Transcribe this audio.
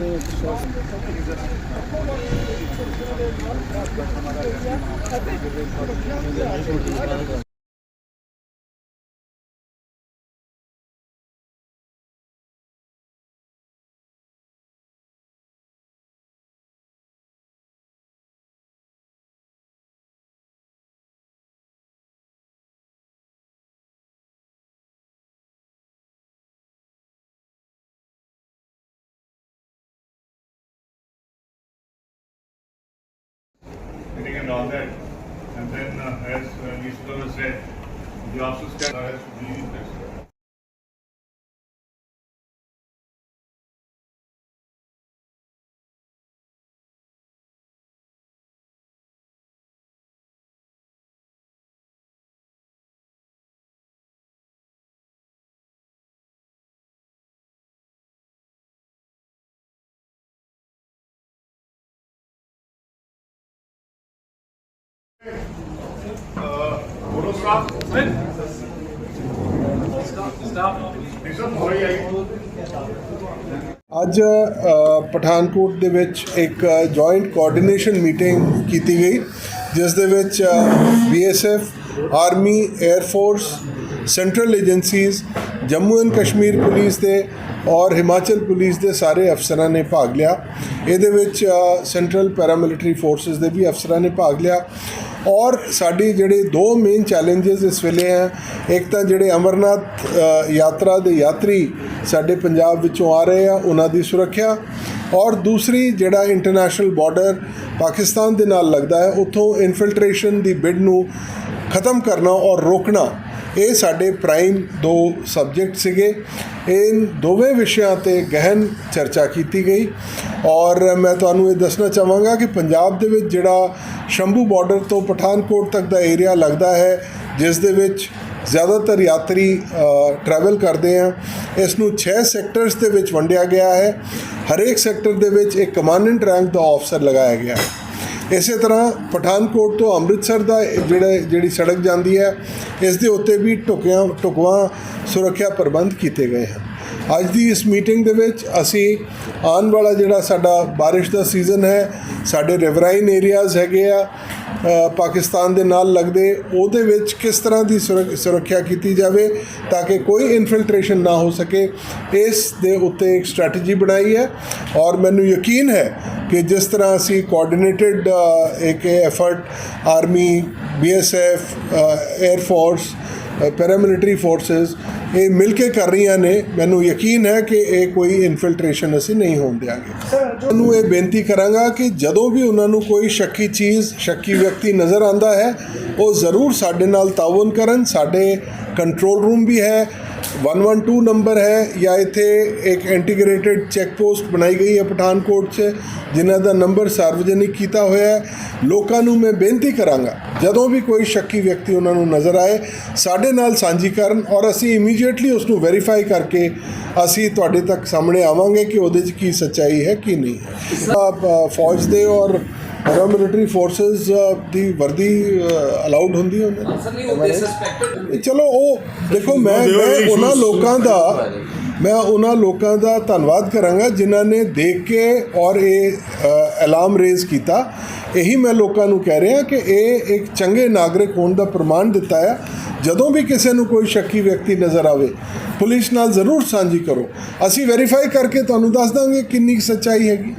Evet, şu an. All that. And then, uh, as uh, Nisula said, the officers can, has to be ਅੱਜ ਪਠਾਨਕੋਟ ਦੇ ਵਿੱਚ ਇੱਕ joint coordination meeting ਕੀਤੀ ਗਈ, ਜਿਸ ਦੇ ਵਿੱਚ BSF army air force central agencies Jammu and Kashmir police ਦੇ ਔਰ ਹਿਮਾਚਲ ਪੁਲਿਸ ਦੇ ਸਾਰੇ ਅਫਸਰਾਂ ਨੇ ਭਾਗ ਲਿਆ। ਇਹਦੇ ਵਿੱਚ ਸੈਂਟਰਲ ਪੈਰਾਮਿਲਟਰੀ ਫੋਰਸਸ ਦੇ ਵੀ ਅਫਸਰਾਂ ਨੇ ਭਾਗ ਲਿਆ। ਔਰ ਸਾਡੀ ਜਿਹੜੇ ਦੋ ਮੇਨ ਚੈਲੰਜਸ ਇਸ ਵੇਲੇ ਹੈ, ਇੱਕ ਤਾਂ ਜਿਹੜੇ ਅਮਰਨਾਥ ਯਾਤਰਾ ਦੇ ਯਾਤਰੀ ਸਾਡੇ ਪੰਜਾਬ ਵਿੱਚੋਂ ਆ ਰਹੇ ਆ, ਉਹਨਾਂ ਦੀ ਸੁਰੱਖਿਆ। ਔਰ ਦੂਸਰੀ ਜਿਹੜਾ ਇੰਟਰਨੈਸ਼ਨਲ ਬਾਰਡਰ ਪਾਕਿਸਤਾਨ ਦੇ ਨਾਲ ਲੱਗਦਾ ਹੈ, ਉੱਥੋਂ ਇਨਫਿਲਟ੍ਰੇਸ਼ਨ ਦੀ ਬਿਡ ਨੂੰ ਖਤਮ ਕਰਨਾ ਔਰ ਰੋਕਣਾ। ਇਹ ਸਾਡੇ ਪ੍ਰਾਈਮ ਦੋ ਸਬਜੈਕਟ ਸੀਗੇ। ਇਹ ਦੋਵੇਂ ਵਿਸ਼ਿਆਂ ਤੇ ਗਹਿਨ ਚਰਚਾ ਕੀਤੀ ਗਈ। ਔਰ ਮੈਂ ਤੁਹਾਨੂੰ ਇਹ ਦੱਸਣਾ ਚਾਹਾਂਗਾ ਕਿ ਪੰਜਾਬ ਦੇ ਵਿੱਚ ਜਿਹੜਾ ਸ਼ੰਭੂ ਬਾਰਡਰ ਤੋਂ ਪਠਾਨਕੋਟ ਤੱਕ ਦਾ ਏਰੀਆ ਲੱਗਦਾ ਹੈ, ਜਿਸ ਦੇ ਵਿੱਚ ਜ਼ਿਆਦਾਤਰ ਯਾਤਰੀ ਟਰੈਵਲ ਕਰਦੇ ਆ। ਇਸ ਨੂੰ 6 ਸੈਕਟਰਸ ਦੇ ਵਿੱਚ ਵੰਡਿਆ ਗਿਆ ਹੈ। ਹਰੇਕ ਸੈਕਟਰ ਦੇ ਵਿੱਚ ਇੱਕ ਕਮਾਂਡੈਂਟ ਰੈਂਕ ਦਾ ਅਫਸਰ ਲਗਾਇਆ ਗਿਆ ਹੈ। ਇਸੇ ਤਰ੍ਹਾਂ ਪਠਾਨਕੋਟ ਤੋਂ ਅੰਮ੍ਰਿਤਸਰ ਦਾ ਜਿਹੜਾ ਜਿਹੜੀ ਸੜਕ ਜਾਂਦੀ ਹੈ, ਇਸ ਦੇ ਉੱਤੇ ਵੀ ਟੁਕਿਆਂ ਟੁਕਵਾਂ ਸੁਰੱਖਿਆ ਪ੍ਰਬੰਧ ਕੀਤੇ ਗਏ ਹਨ। ਅੱਜ ਦੀ ਇਸ ਮੀਟਿੰਗ ਦੇ ਵਿੱਚ ਅਸੀਂ ਆਉਣ ਵਾਲਾ ਜਿਹੜਾ ਸਾਡਾ ਬਾਰਿਸ਼ ਦਾ ਸੀਜ਼ਨ ਹੈ, ਸਾਡੇ ਰਿਵਰਾਈਨ ਏਰੀਆਜ਼ ਹੈਗੇ ਆ ਪਾਕਿਸਤਾਨ ਦੇ ਨਾਲ ਲੱਗਦੇ ਉਹਦੇ ਵਿੱਚ ਕਿਸ ਤਰ੍ਹਾਂ ਦੀ ਸੁਰੱਖ- ਸੁਰੱਖਿਆ ਕੀਤੀ ਜਾਵੇ ਤਾਂ ਕਿ ਕੋਈ ਇਨਫਿਲਟ੍ਰੇਸ਼ਨ ਨਾ ਹੋ ਸਕੇ, ਇਸ ਦੇ ਉੱਤੇ ਇੱਕ ਸਟ੍ਰੈਟਜੀ ਬਣਾਈ ਹੈ ਔਰ ਮੈਨੂੰ ਯਕੀਨ ਹੈ ਕਿ ਜਿਸ ਤਰ੍ਹਾਂ ਅਸੀਂ ਕੋਆਰਡੀਨੇਟਿਡ ਇੱਕ effort army BSF air force paramilitary forces ਇਹ ਮਿਲ ਕੇ ਕਰ ਰਹੀਆਂ ਨੇ। ਮੈਨੂੰ ਯਕੀਨ ਹੈ ਕਿ ਇਹ ਕੋਈ ਇਨਫਿਲਟ੍ਰੇਸ਼ਨ ਅਸੀਂ ਨਹੀਂ ਹੋਣ ਦਿਆਂਗੇ। ਉਹਨੂੰ ਇਹ ਬੇਨਤੀ ਕਰਾਂਗਾ ਕਿ ਜਦੋਂ ਵੀ ਉਹਨਾਂ ਨੂੰ ਕੋਈ ਸ਼ੱਕੀ ਚੀਜ਼, ਸ਼ੱਕੀ ਵਿਅਕਤੀ ਨਜ਼ਰ ਆਂਦਾ ਹੈ, ਉਹ ਜ਼ਰੂਰ ਸਾਡੇ ਨਾਲ ਤਾਵਨ ਕਰਨ। ਸਾਡੇ ਕੰਟਰੋਲ ਰੂਮ ਵੀ ਹੈ 112 ਨੰਬਰ ਹੈ, ਜਾਂ ਇੱਥੇ ਇੱਕ ਇੰਟੀਗ੍ਰੇਟਿਡ ਚੈੱਕ ਪੋਸਟ ਬਣਾਈ ਗਈ ਹੈ ਪਠਾਨਕੋਟ 'ਚ, ਜਿਨ੍ਹਾਂ ਦਾ ਨੰਬਰ ਸਾਰਵਜਨਿਕ ਕੀਤਾ ਹੋਇਆ ਹੈ। ਲੋਕਾਂ ਨੂੰ ਮੈਂ ਬੇਨਤੀ ਕਰਾਂਗਾ ਜਦੋਂ ਵੀ ਕੋਈ ਸ਼ੱਕੀ ਵਿਅਕਤੀ ਉਹਨਾਂ ਨੂੰ ਨਜ਼ਰ ਆਏ ਸਾਡੇ ਨਾਲ ਸਾਂਝੀ ਕਰਨ ਔਰ ਅਸੀਂ ਇਮੀਡੀਏਟਲੀ ਉਸ ਨੂੰ ਵੈਰੀਫਾਈ ਕਰਕੇ ਅਸੀਂ ਤੁਹਾਡੇ ਤੱਕ ਸਾਹਮਣੇ ਆਵਾਂਗੇ ਕਿ ਉਹਦੇ 'ਚ ਕੀ ਸੱਚਾਈ ਹੈ ਕੀ ਨਹੀਂ ਹੈ। ਫੌਜ ਦੇ ਔਰ ਪੈਰਾਮਿਲਟਰੀ ਫੋਰਸਸ ਦੀ ਵਰਦੀ ਅਲਾਉਡ ਹੁੰਦੀ ਹੈ ਉਹਨਾਂ ਦੀ। ਚਲੋ ਉਹ ਦੇਖੋ ਮੈਂ ਮੈਂ ਉਹਨਾਂ ਲੋਕਾਂ ਦਾ ਮੈਂ ਉਹਨਾਂ ਲੋਕਾਂ ਦਾ ਧੰਨਵਾਦ ਕਰਾਂਗਾ ਜਿਨ੍ਹਾਂ ਨੇ ਦੇਖ ਕੇ ਔਰ ਇਹ ਅਲਾਰਮ ਰੇਜ਼ ਕੀਤਾ। ਇਹੀ ਮੈਂ ਲੋਕਾਂ ਨੂੰ ਕਹਿ ਰਿਹਾ ਕਿ ਇਹ ਇੱਕ ਚੰਗੇ ਨਾਗਰਿਕ ਹੋਣ ਦਾ ਪ੍ਰਮਾਣ ਦਿੱਤਾ ਹੈ ਜਦੋਂ ਵੀ ਕਿਸੇ ਨੂੰ ਕੋਈ ਸ਼ੱਕੀ ਵਿਅਕਤੀ ਨਜ਼ਰ ਆਵੇ, ਪੁਲਿਸ ਨਾਲ ਜ਼ਰੂਰ ਸਾਂਝੀ ਕਰੋ। ਅਸੀਂ ਵੈਰੀਫਾਈ ਕਰਕੇ ਤੁਹਾਨੂੰ ਦੱਸ ਦਾਂਗੇ ਕਿੰਨੀ ਕੁ ਸੱਚਾਈ ਹੈਗੀ।